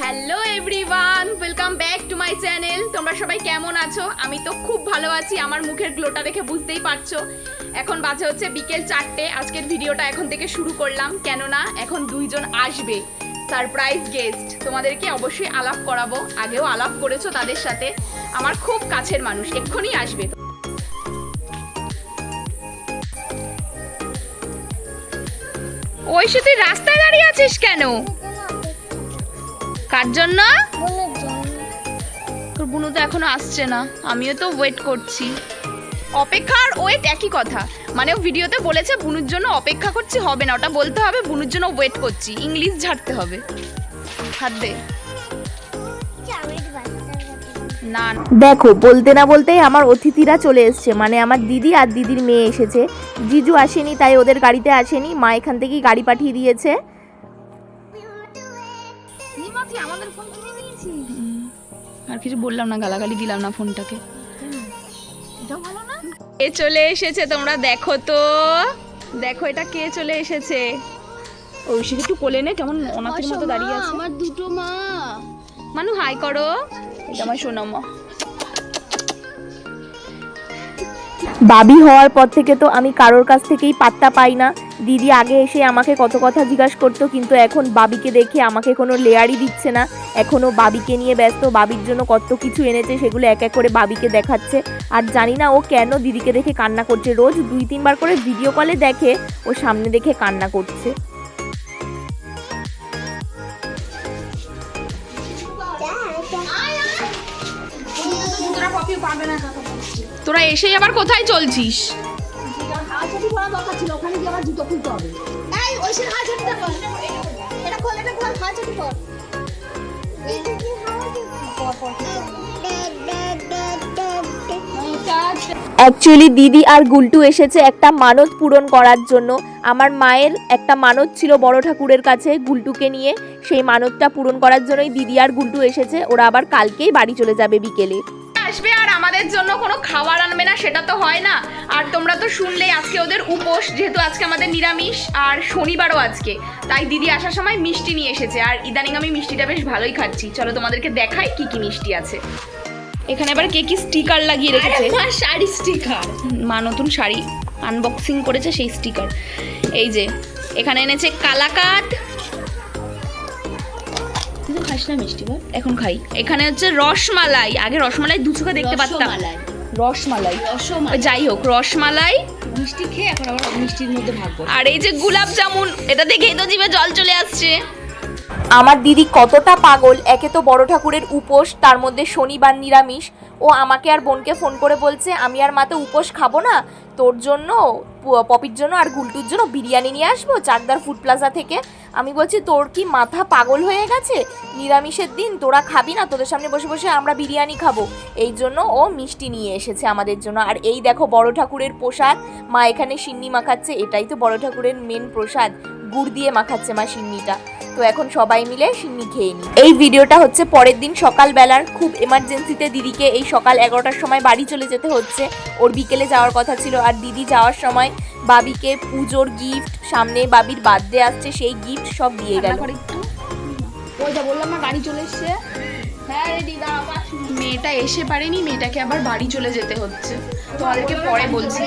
Hello everyone welcome back to my channel তোমরা সবাই কেমন আছো? আমি তো খুব ভালো আছি। আমার মুখের গ্লোটা দেখে বুঝতেই পারছ। এখন বাজে হচ্ছে বিকেল চারটে। আজকের ভিডিওটা এখন থেকে শুরু করলাম। কেননা এখন দুইজন আসবে। সারপ্রাইজ গেস্ট তোমাদেরকে অবশ্যই আলাপ করাবো। আগেও আলাপ করেছ তাদের সাথে। আমার খুব কাছের মানুষ। এক্ষুনি আসবে। ওই তুই রাস্তায় দাঁড়িয়ে আছিস কেন? কার জন্য? তোর বুনু তো এখনও আসছে না। আমিও তো ওয়েট করছি। অপেক্ষা আর ওয়েট একই কথা। মানে ও ভিডিওতে বলেছে বুনুর জন্য অপেক্ষা করছি হবে না। ওটা বলতে হবে বুনুর জন্য ওয়েট করছি। ইংলিশ ঝাড়তে হবে। হাত দে। না না। দেখো বলতে না বলতেই আমার অতিথিরা চলে এসছে। মানে আমার দিদি আর দিদির মেয়ে এসেছে। জিজু আসেনি তাই ওদের গাড়িতে আসেনি। মা এখান থেকেই গাড়ি পাঠিয়ে দিয়েছে। আর কিছু বললাম না গালাগালি দিলাম না ফোনটাকে। এ চলে এসেছে তোমরা দেখো তো। দেখো এটা কে চলে এসেছে। ঐশী একটু কোলে নে কেমন অনাথের মতো দাঁড়িয়ে আছে। আমার দুটো মা। মানু হাই করো। এটা আমার সোনামা। বাবি হওয়ার পর থেকে তো আমি কারোর কাছ থেকেই পাত্তা পাই না। দিদি আগে এসে আমাকে কত কথা জিজ্ঞাসা করতো, কিন্তু এখন বাবিকে দেখে আমাকে কোনো লেয়ারই দিচ্ছে না। এখনও বাবিকে নিয়ে ব্যস্ত, বাবির জন্য কত কিছু এনেছে সেগুলো এক এক করে বাবিকে দেখাচ্ছে। আর জানি না ও কেন দিদিকে দেখে কান্না করছে। রোজ দুই তিনবার করে ভিডিও কলে দেখে, ও সামনে দেখে কান্না করছে। তোরা এসেই আবার কোথায় চলছিস? ওখানে গিয়ে আবার জুতো খুলতে হবে। এই ওই সে কর এটা খোল কর অ্যাকচুয়ালি দিদি আর গুলটু এসেছে একটা মানত পূরণ করার জন্য। আমার মায়ের একটা মানত ছিল বড় ঠাকুরের কাছে গুলটুকে নিয়ে। সেই মানতটা পূরণ করার জন্যই দিদি আর গুলটু এসেছে। ওরা আবার কালকেই বাড়ি চলে যাবে বিকেলে। আসবে আর আমাদের জন্য কোনো খাবার আনবে না সেটা তো হয় না। আর তোমরা তো শুনলেই আজকে ওদের উপোস যেহেতু আজকে আমাদের নিরামিষ আর শনিবারও আজকে। তাই দিদি আসার সময় মিষ্টি নিয়ে এসেছে আর ইদানিং আমি মিষ্টিটা বেশ ভালোই খাচ্ছি। চলো তোমাদেরকে দেখাই কি কি মিষ্টি আছে। এখানে এবার কে কি স্টিকার লাগিয়ে রেখেছে। শাড়ি স্টিকার। মা নতুন শাড়ি আনবক্সিং করেছে সেই স্টিকার। এই যে এখানে এনেছে কালাকাদ তুই খাস না মিষ্টি বল। এখন খাই। এখানে হচ্ছে রসমালাই। আগে রসমালাই দু চোখে দেখতে পারতাম। রসমালাই। রসমালাই। যাই হোক রসমালাই। মিষ্টি খেয়ে এখন আবার মিষ্টির মধ্যে ভাগবো আর এই যে গোলাপ জামুন এটা দেখেই তো জিভে জল চলে আসছে। আমার দিদি কতটা পাগল একে তো বড় ঠাকুরের উপোস তার মধ্যে শনিবার নিরামিষ। ও আমাকে আর বোনকে ফোন করে বলছে আমি আর মাতে উপোস খাব না তোর জন্য পপির জন্য আর গুলটুর জন্য বিরিয়ানি নিয়ে আসব চাকদার ফুড প্লাজা থেকে। আমি বলছি, তোর কি মাথা পাগল হয়ে গেছে? নিরামিষের দিন তোরা খাবি না, তোদের সামনে বসে বসে আমরা বিরিয়ানি খাব। এই জন্য ও মিষ্টি নিয়ে এসেছে আমাদের জন্য। আর এই দেখো, বড় ঠাকুরের প্রসাদ। মা এখানে সিন্নি মাখাচ্ছে, এটাই তো বড় ঠাকুরের মেন প্রসাদ। গুড় দিয়ে মাখাচ্ছে মা সিন্নিটা। তো এখন সবাই মিলে সিন্নি খেয়ে নিই। এই ভিডিওটা হচ্ছে পরের দিন সকালবেলার। খুব এমার্জেন্সিতে দিদিকে এই সকাল এগারোটার সময় বাড়ি চলে যেতে হচ্ছে। ওর বিকেলে যাওয়ার কথা ছিল। আর দিদি যাওয়ার সময় বাবিকে পুজোর গিফট সামনে বাবির বার্থডে আসছে, সেই গিফট সব দিয়ে গেল। বললাম হ্যাঁ মেয়েটা এসে পারেনি, মেয়েটাকে আবার বাড়ি চলে যেতে হচ্ছে। তোমাদেরকে পরে বলছি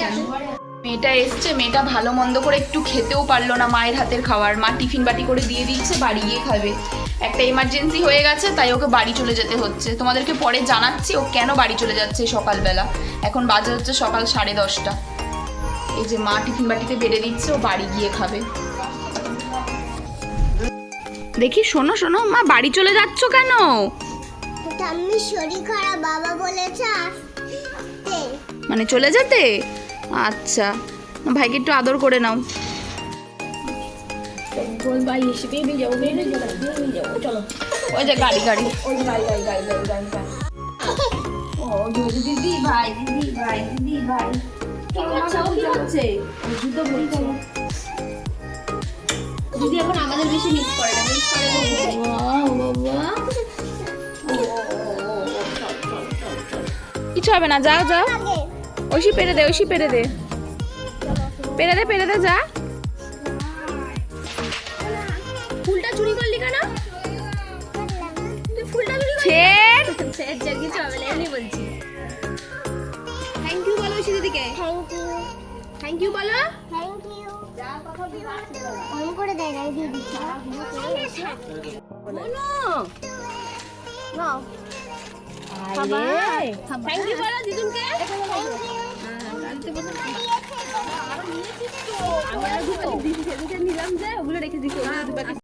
মেয়েটা এসছে, মেয়েটা ভালো মন্দ করে একটু খেতেও পারল না মায়ের হাতের খাবার। মা টিফিন বাটি করে দিয়ে দিচ্ছে বাড়ি গিয়ে খাবে। একটা এমার্জেন্সি হয়ে গেছে, তাই ওকে বাড়ি চলে যেতে হচ্ছে। তোমাদেরকে পরে জানাচ্ছি, ও কেন বাড়ি চলে যাচ্ছে সকালবেলা? এখন বাজে হচ্ছে সকাল সাড়ে দশটা। এই যে মা টিফিন বাটিতে বেড়ে দিচ্ছে ও বাড়ি গিয়ে খাবে। দেখি শোনো শোনো মা বাড়ি চলে যাচ্ছ কেন? ঠাম্মি শরীর খারাপ বাবা বলেছে মানে চলে যেতে? আচ্ছা ভাইকে একটু আদর করে নাও। ওই যে গাড়ি গাড়ি। দিদি ভাই দিদি ভাই দিদি ভাই। দিদি এখন আমাদের বেশি মিস করে না মিস করে কিছু হবে না যাও যাও। ঐশী পেরে দে ঐশী পেরে দে। পেরে দে পেরে দে যা। ফুলটা চুরি করলি কেন? থ্যাংক ইউ বলো থ্যাংক ইউ অন করে দেয় না দিদি বলো নাও থ্যাংক ইউ বলো দিদুনকে। থ্যাংক ইউ আমি আর দুটো দিদি সেদিনকে নিলাম যে ওগুলো রেখে দিচ্ছি